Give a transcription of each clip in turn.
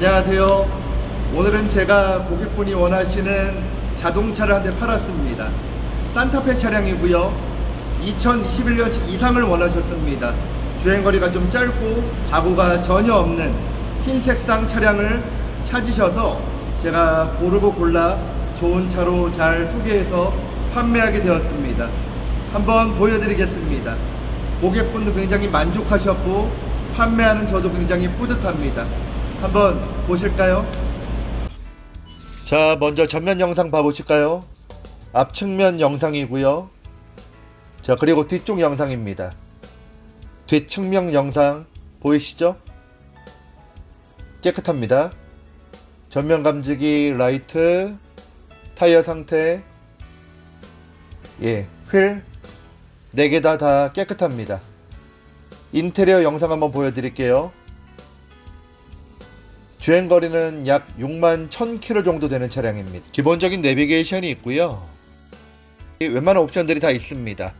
안녕하세요. 오늘은 제가 고객분이 원하시는 자동차를 한 대 팔았습니다. 산타페 차량이고요. 2021년 이상을 원하셨습니다. 주행거리가 좀 짧고 가구가 전혀 없는 흰색상 차량을 찾으셔서 제가 고르고 골라 좋은 차로 잘 소개해서 판매하게 되었습니다. 한번 보여드리겠습니다. 고객분도 굉장히 만족하셨고 판매하는 저도 굉장히 뿌듯합니다. 한번 보실까요? 자, 먼저 전면 영상 봐보실까요? 앞 측면 영상이고요. 자, 그리고 뒤쪽 영상입니다. 뒷측면 영상 보이시죠? 깨끗합니다. 전면 감지기, 라이트, 타이어 상태, 예, 휠, 4개 다 다 깨끗합니다. 인테리어 영상 한번 보여드릴게요. 주행거리는 약 6만 1000km 정도 되는 차량입니다. 기본적인 내비게이션이 있고요. 이 웬만한 옵션들이 다 있습니다.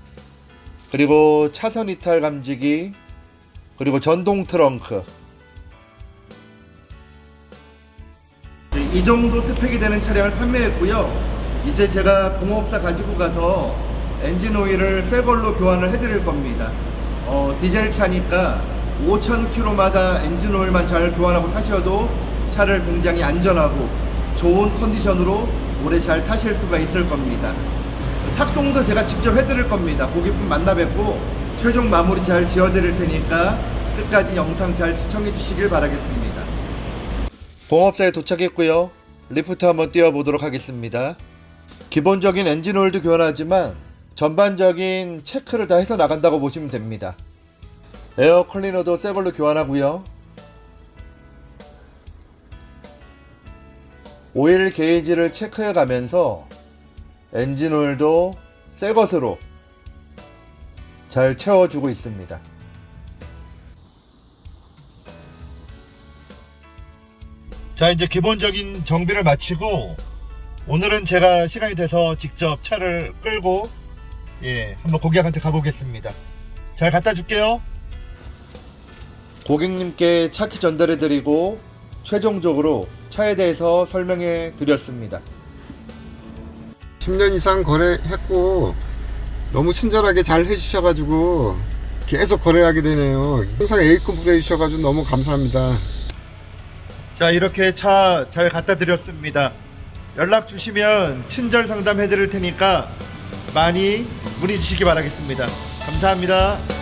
그리고 차선 이탈 감지기, 그리고 전동 트렁크. 이 정도 스펙이 되는 차량을 판매했고요. 이제 제가 공업사 가지고 가서 엔진 오일을 새 걸로 교환을 해드릴 겁니다. 어, 디젤 차니까 5,000km마다 엔진 오일만 잘 교환하고 타셔도 차를 굉장히 안전하고 좋은 컨디션으로 오래 잘 타실 수가 있을 겁니다. 탁송도 제가 직접 해드릴 겁니다. 고객분 만나 뵙고 최종 마무리 잘 지어드릴 테니까 끝까지 영상 잘 시청해 주시길 바라겠습니다. 공업사에 도착했고요. 리프트 한번 띄워보도록 하겠습니다. 기본적인 엔진 오일도 교환하지만 전반적인 체크를 다 해서 나간다고 보시면 됩니다. 에어 클리너도 새 걸로 교환하고요. 오일 게이지를 체크해 가면서 엔진 오일도 새 것으로 잘 채워주고 있습니다. 자, 이제 기본적인 정비를 마치고 오늘은 제가 시간이 돼서 직접 차를 끌고 예, 한번 고객한테 가보겠습니다. 잘 갖다 줄게요. 고객님께 차키 전달해 드리고 최종적으로 차에 대해서 설명해 드렸습니다. 10년 이상 거래했고 너무 친절하게 잘 해주셔가지고 계속 거래하게 되네요. 항상 A급 해주셔가지고 너무 감사합니다. 자, 이렇게 차 잘 갖다 드렸습니다. 연락 주시면 친절 상담 해 드릴 테니까 많이 문의 주시기 바라겠습니다. 감사합니다.